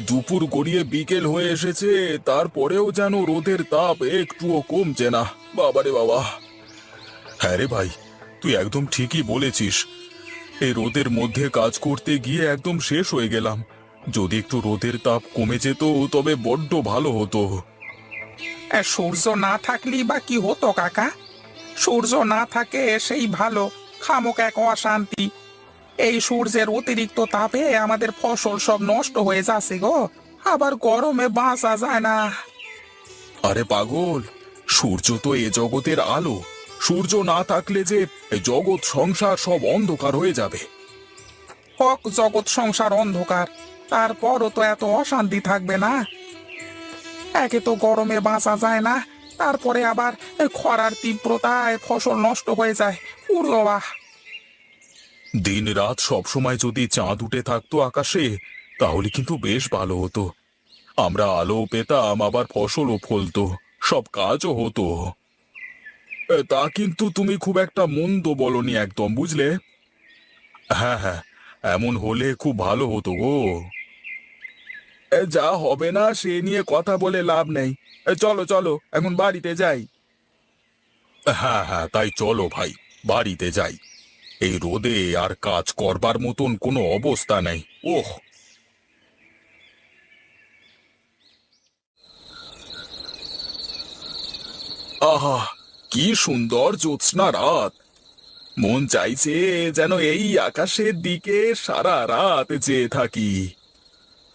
দুপুর গড়িয়ে বিকেল হয়ে এসেছে, তারপরেও যেন রোদের তাপ একটুও কমছে না। বাবারে বাবা। হ্যাঁ রে ভাই, তুই একদম ঠিকই বলেছিস। এই রোদের মধ্যে কাজ করতে গিয়ে একদম শেষ হয়ে গেলাম। যদি একটু রোদের তাপ কমে যেত, তবে বড্ড ভালো হতো। সূর্য না থাকলেই বা কি হতো, কাকা? সূর্য না থাকে, সেই ভালো। খামক এক অশান্তি। এই সূর্যের অতিরিক্ত তাপে আমাদের ফসল সব নষ্ট হয়ে যাচ্ছে গো। আবার গরমে বাঁচা যায় না। আরে পাগল সূর্য তো এ জগতের আলো। সূর্য না থাকলে যে জগৎ সংসার সব অন্ধকার হয়ে যাবে। হক জগৎ সংসার অন্ধকার। তারপরও তো এত অশান্তি থাকবে না। একে তো গরমে বাঁচা যায় না। তারপরে আবার খরার তীব্রতায় ফসল নষ্ট হয়ে যায়। উড়ো বাবা দিন রাত সব সময় যদি চাঁদ উঠে থাকতো আকাশে তাহলে কিন্তু বেশ ভালো হতো। আমরা আলো পেতাম আবার ফসলও ফলতো সব কাজও হতো। তা কিন্তু তুমি খুব একটা মন্দ বলনি একদম বুঝলে? হ্যাঁ হ্যাঁ এমন হলে খুব ভালো হতো গো। এ, যা হবে না সে নিয়ে কথা বলে লাভ নেই। এ, চলো চলো এখন বাড়িতে যাই। হ্যাঁ হ্যাঁ তাই চলো ভাই বাড়িতে যাই। এই রোদে আর কাজ করবার মতন কোনো অবস্থা নেই। ওহ! আহা, কি সুন্দর জ্যোৎস্না রাত। মন চাইছে যেন এই আকাশের দিকে সারা রাত চেয়ে থাকি।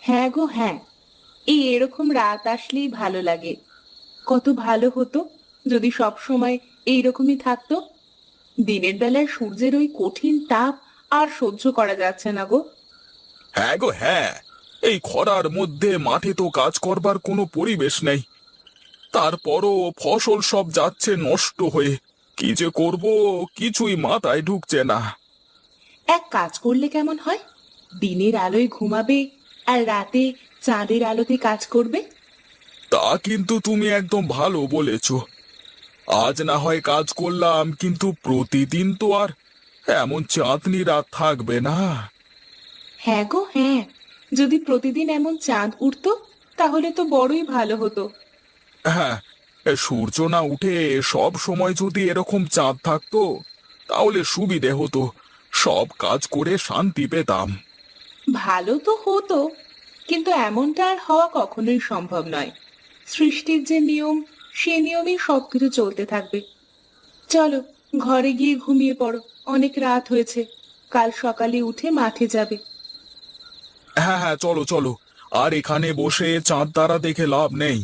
হ্যাঁ গো হ্যাঁ। এই এরকম রাত আসলেই ভালো লাগে। কত ভালো হতো যদি সব সময় এইরকমই থাকতো। দিনের বেলায় সূর্যের ওই কঠিন তাপ আর সহ্য করা যাচ্ছে না গো। হ্যাঁ গো হ্যাঁ। এই খরার মধ্যে মাঠে তো কাজ করবার কোনো পরিবেশ নেই। তারপরও ফসল সব যাচ্ছে নষ্ট হয়ে। কি যে করব কিছুই মাথায় ঢুকছে না। এক কাজ করলে কেমন হয়? দিনের আলোয় ঘুমাবে আর রাতে চাঁদের আলোতে কাজ করবে? তা কিন্তু তুমি একদম ভালো বলেছ। আজ না হয় কাজ করলাম কিন্তু প্রতিদিন তো আর এমন চাঁদনি রাত থাকবে না। হ্যাঁ গো হ্যাঁ। যদি প্রতিদিন এমন চাঁদ উঠতো তাহলে তো বড়ই ভালো হতো। হ্যাঁ সূর্য না উঠে সব সময় যদি এরকম চাঁদ থাকতো তাহলে সুবিধে হতো। সব কাজ করে শান্তি পেতাম। ভালো তো হতো কিন্তু এমনটা আর হওয়া কখনোই সম্ভব নয়। সৃষ্টির যে নিয়ম সে নিয়মেই সবকিছু চলতে থাকবে। চলো ঘরে গিয়ে ঘুমিয়ে পড়ো। অনেক রাত হয়েছে। কাল সকালে উঠে মাঠে যাবে। হ্যাঁ হ্যাঁ চলো চলো। আর এখানে বসে চাঁদ তারা দেখে লাভ নেই।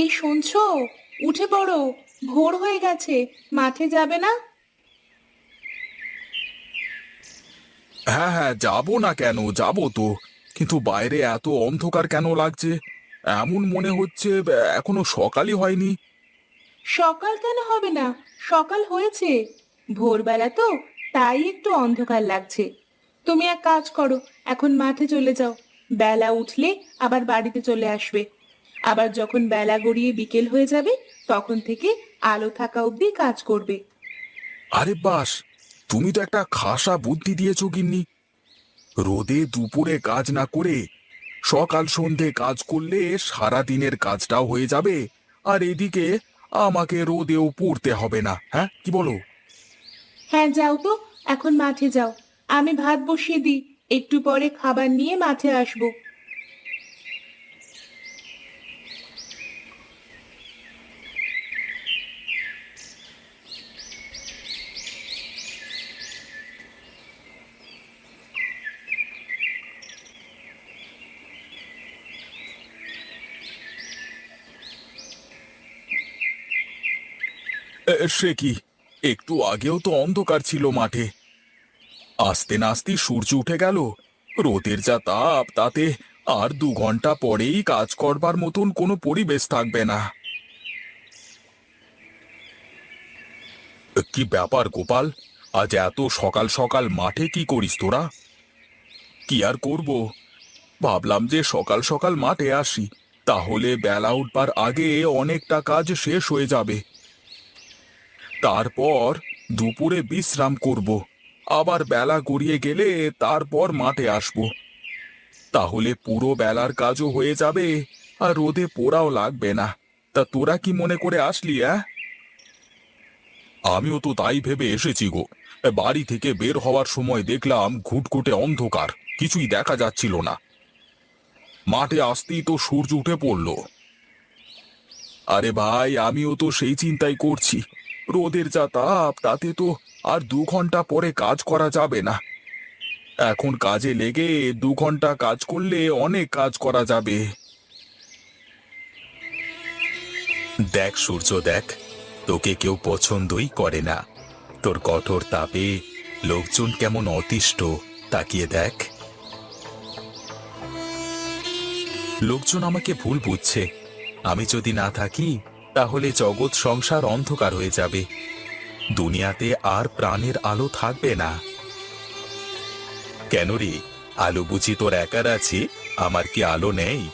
এই শুনছো? উঠে পড়ো। ভোর হয়ে গেছে মাঠে যাবে না? হ্যাঁ হ্যাঁ যাব না কেন? যাব তো। কিন্তু বাইরে এত অন্ধকার কেন লাগছে? এমন মনে হচ্ছে আহ, এখনও সকালই হয়নি। সকাল কেন হবে না? সকাল হয়েছে। ভোরবেলা তো তাই একটু অন্ধকার লাগছে। তুমি এক কাজ করো এখন মাঠে চলে যাও। বেলা উঠলে আবার বাড়িতে চলে আসবে। আবার যখন বেলা গড়িয়ে বিকেল হয়ে যাবে তখন থেকে আলো থাকা অবধি কাজ করবে। আরে বাস তুমি তো একটা খাসা বুদ্ধি দিয়েছ গিন্নি। রোদে দুপুরে কাজ না করে সকাল সন্ধে কাজ করলে সারা দিনের কাজটাও হয়ে যাবে আর এদিকে আমাকে রোদেও পড়তে হবে না হ্যাঁ? কি বলো? হ্যাঁ যাও তো এখন মাঠে যাও। আমি ভাত বসিয়ে দিই একটু পরে খাবার নিয়ে মাঠে আসব। এ, সে কি? একটু আগেও তো অন্ধকার ছিল মাঠে। আস্তে নাস্তে সূর্য উঠে গেল। রোদের যা তাপ তাতে আর দু ঘণ্টা পরেই কাজ করবার মতন কোনো পরিবেশ থাকবে না। কি ব্যাপার গোপাল? আজ এত সকাল সকাল মাঠে কি করিস তোরা? কি আর করব? ভাবলাম যে সকাল সকাল মাঠে আসি তাহলে বেলা উঠবার আগে অনেকটা কাজ শেষ হয়ে যাবে। তারপর দুপুরে বিশ্রাম করব। আবার বেলা গড়িয়ে গেলে তারপর মাঠে আসব। তাহলে পুরো বেলার কাজও হয়ে যাবে আর রোদে পোড়াও লাগবে না। তা তোরা কি মনে করে আসলি, অ্যাঁ? আমিও তো তাই ভেবে এসেছি গো। বাড়ি থেকে বের হওয়ার সময় দেখলাম ঘুটঘুটে অন্ধকার, কিছুই দেখা যাচ্ছিল না। মাঠে আসতেই তো সূর্য উঠে পড়ল। আরে ভাই, আমিও তো সেই চিন্তাই করছি। রোদের যা তাপ, তাতে তো আর দু ঘণ্টা পরে কাজ করা যাবে না। এখন কাজে লেগে দু ঘণ্টা কাজ করলে অনেক কাজ করা যাবে। দেখ, সূর্য, দেখ, তোকে কেউ পছন্দই করে না। তোর কঠোর তাপে লোকজন কেমন অতিষ্ঠ, তাকিয়ে দেখ। লোকজন আমাকে ভুল বুঝছে। আমি যদি না থাকি তাহলে জগৎ সংসার অন্ধকার হয়ে যাবে। দুনিয়াতে আর প্রাণের আলো থাকবে না। কেন রে? আলো বুঝি তোর একার আছে? আমার কি আলো নেই?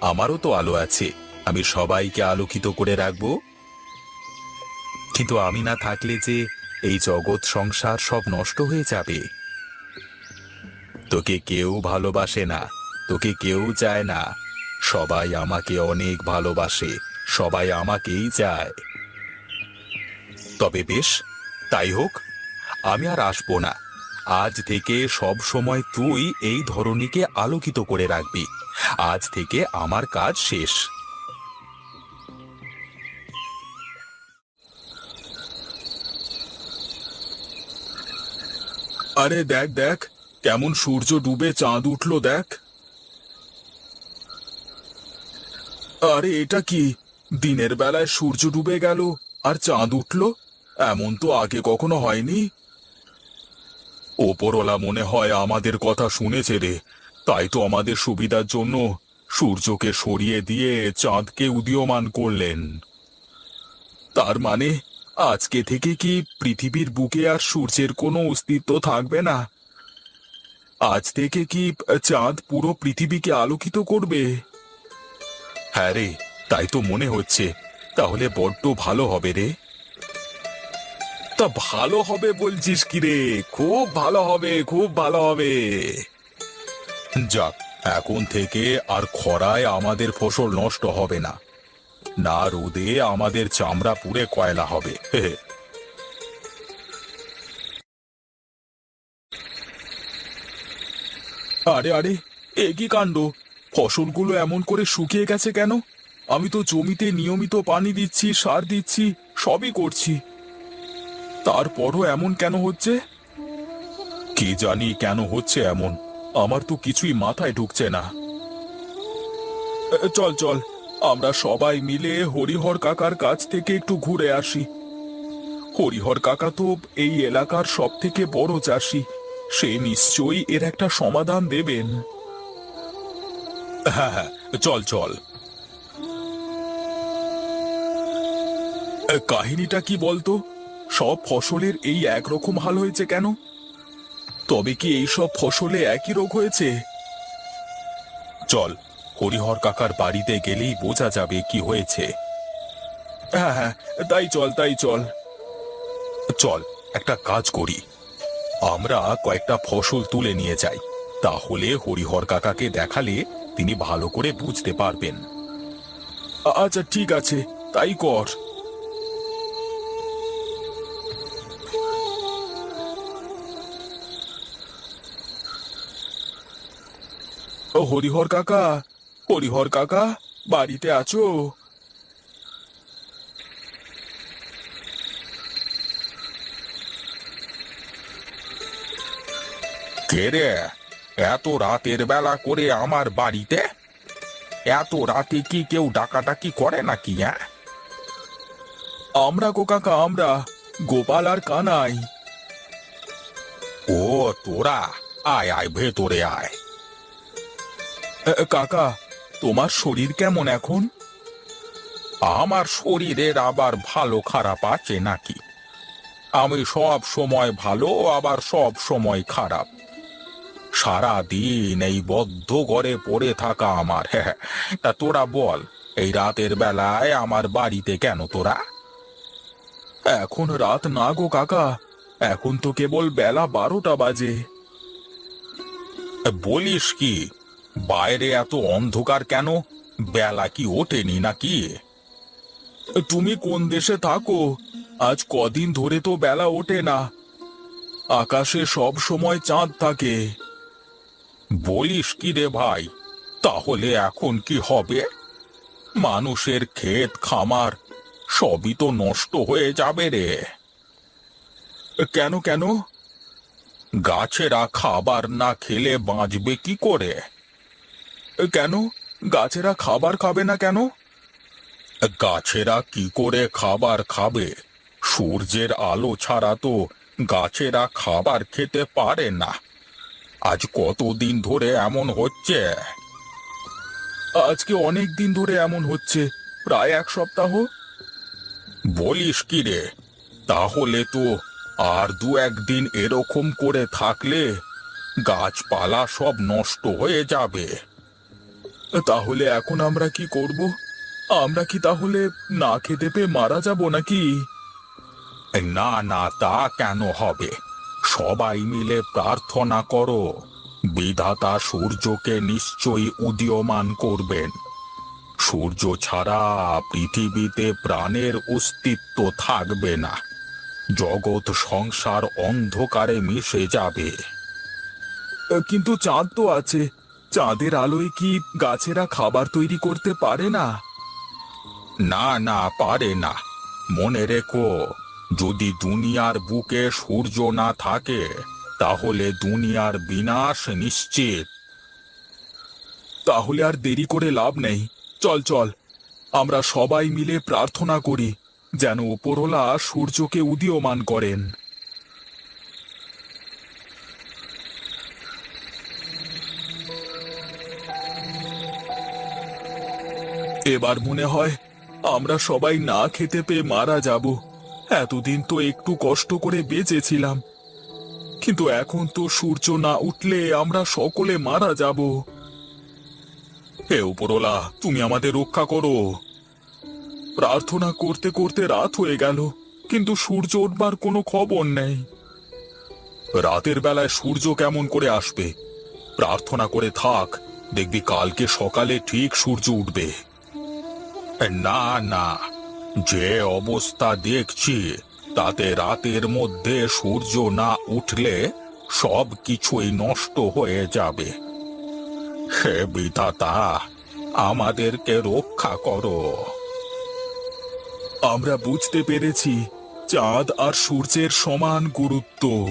আমারও তো আলো আছে। আমি সবাইকে আলোকিত করে রাখব। কিন্তু আমি না থাকলে যে এই জগৎ সংসার সব নষ্ট হয়ে যাবে। তোকে কেউ ভালোবাসে না। তোকে কেউ চায় না। সবাই আমাকে অনেক ভালোবাসে। সবাই আমাকেই চায়। তবে বেশ, তাই হোক, আমি আর আসব না। আজ থেকে সব সময় তুই এই ধরনীকে আলোকিত করে রাখবি। আজ থেকে আমার কাজ শেষ। আরে দেখ দেখ, কেমন সূর্য ডুবে চাঁদ উঠল, দেখ। আরে এটা কি? দিনের বেলায় সূর্য ডুবে গেল আর চাঁদ উঠল। এমন তো আগে কখনো হয়নি। ওপরওয়ালা মনে হয় আমাদের কথা শুনেছে রে। তাই তো আমাদের সুবিধার জন্য সূর্যকে সরিয়ে দিয়ে চাঁদকে উদীয়মান করলেন। তার মানে আজকে থেকে কি পৃথিবীর বুকে আর সূর্যের কোনো অস্তিত্ব থাকবে না? আজ থেকে কি চাঁদ পুরো পৃথিবীকে আলোকিত করবে? হ্যাঁ রে তাই তো মনে হচ্ছে। তাহলে বড্ড ভালো হবে রে। তা ভালো হবে বলছিস কি রে? খুব ভালো হবে, খুব ভালো হবে। যাক, এখন থেকে আর খরায় আমাদের ফসল নষ্ট হবে না। না রোদে আমাদের চামড়া পুড়ে কয়লা হবে। আরে আরে, এ কি কাণ্ড? ফসলগুলো এমন করে শুকিয়ে গেছে কেন? আমি তো জমিতে নিয়মিত পানি দিচ্ছি, সার দিচ্ছি, সবই করছি। তারপরও এমন কেন হচ্ছে? কি জানি কেন হচ্ছে এমন। আমার তো কিছুই মাথায় ঢুকছে না। চল চল, আমরা সবাই মিলে হরিহর কাকার কাছ থেকে একটু ঘুরে আসি। হরিহর কাকা তো এই এলাকার সব থেকে বড় চাষি। সে নিশ্চয়ই এর একটা সমাধান দেবেন। হ্যাঁ হ্যাঁ চল চল। কাহিনীটা কি বলতো? সব ফসলের এই একরকম হাল হয়েছে কেন? তবে কি এই সব ফসলে একই রোগ হয়েছে? চল, হরিহর কাকার বাড়িতে গেলেই বোঝা যাবে কি হয়েছে। হ্যাঁ হ্যাঁ তাই চল তাই চল। চল, একটা কাজ করি। আমরা কয়েকটা ফসল তুলে নিয়ে যাই। তাহলে হরিহর কাকাকে দেখালে তিনি ভালো করে বুঝতে পারবেন। আচ্ছা ঠিক আছে, তাই কর। হরিহর কাকা হরিহর কাকা বাড়িতে আছো? কে রে? এত রাতের বেলা করে আমার বাড়িতে? এত রাতে কি কেউ ডাকাডাকি করে নাকি হ্যাঁ? আমরা গো কাকা আমরা গোপাল আর কানাই। ও তোরা আয় আয় ভেতরে আয়। কাকা, তোমার শরীর কেমন এখন? আমার শরীরের আবার ভালো খারাপ আছে নাকি? আমি সব সময় ভালো, আবার সব সময় খারাপ। সারা দিন এই বদ্ধ ঘরে পড়ে থাকা আমার। হ্যাঁ তা তোরা বল, এই রাতের বেলায় আমার বাড়িতে কেন তোরা? এখন রাত না গো কাকা, এখন তো কেবল বেলা বারোটা বাজে। বলিস কি বাইরে এত অন্ধকার কেন? বেলা কি ওঠেনি নাকি? তুমি কোন দেশে থাকো? আজ কদিন ধরে তো বেলা ওঠে না। আকাশে সব সময় চাঁদ থাকে। বলিস কি রে ভাই, তাহলে এখন কি হবে? মানুষের ক্ষেত খামার, সবই তো নষ্ট হয়ে যাবে রে। কেন কেন? গাছেরা খাবার না খেলে বাঁচবে কি করে? কেন? গাছেরা খাবার খাবে না কেন? গাছেরা কি করে খাবার খাবে? সূর্যের আলো ছাড়া তো গাছেরা খাবার খেতে পারে না। আজ কতদিন ধরে এমন হচ্ছে? আজকে অনেক দিন ধরে এমন হচ্ছে, প্রায় এক সপ্তাহ। বলিস কি রে? তাহলে তো আর দু একদিন এরকম করে থাকলে গাছপালা সব নষ্ট হয়ে যাবে। তাহলে এখন আমরা কি করব? আমরা কি তাহলে না খেতে পেয়ে মারা যাব নাকি? না না তা কেন হবে? সবাই মিলে প্রার্থনা করো। বিধাতা সূর্যকে নিশ্চয়ই উদীয়মান করবেন। সূর্য ছাড়া পৃথিবীতে প্রাণের অস্তিত্ব থাকবে না। জগৎ সংসার অন্ধকারে মিশে যাবে। কিন্তু চাঁদ তো আছে। চাঁদের আলোয় কি গাছেরা খাবার তৈরি করতে পারে না? না না, পারে না। মনে রেখো, যদি দুনিয়ার বুকে সূর্য না থাকে, তাহলে দুনিয়ার বিনাশ নিশ্চিত। তাহলে আর দেরি করে লাভ নেই। চল চল, আমরা সবাই মিলে প্রার্থনা করি, যেন উপরওয়ালা সূর্যকে উদীয়মান করেন। এবার মনে হয় আমরা সবাই না খেতে পেয়ে মারা যাব। এতদিন তো একটু কষ্ট করে বেঁচেছিলাম। কিন্তু এখন তো সূর্য না উঠলে আমরা সকলে মারা যাব। হে উপরওয়ালা, তুমি আমাদের রক্ষা করো। প্রার্থনা করতে করতে রাত হয়ে গেল, কিন্তু সূর্য উঠবার কোনো খবর নেই। রাতের বেলায় সূর্য কেমন করে আসবে? প্রার্থনা করে থাক, দেখবি কালকে সকালে ঠিক সূর্য উঠবে। না না। যে অবস্থা দেখছি, তাতে রাতের মধ্যে সূর্য না উঠলে সব কিছুই নষ্ট হয়ে যাবে। হে বিধাতা, আমাদেরকে রক্ষা করো। আমরা বুঝতে পেরেছি, চাঁদ আর সূর্যের সমান গুরুত্ব।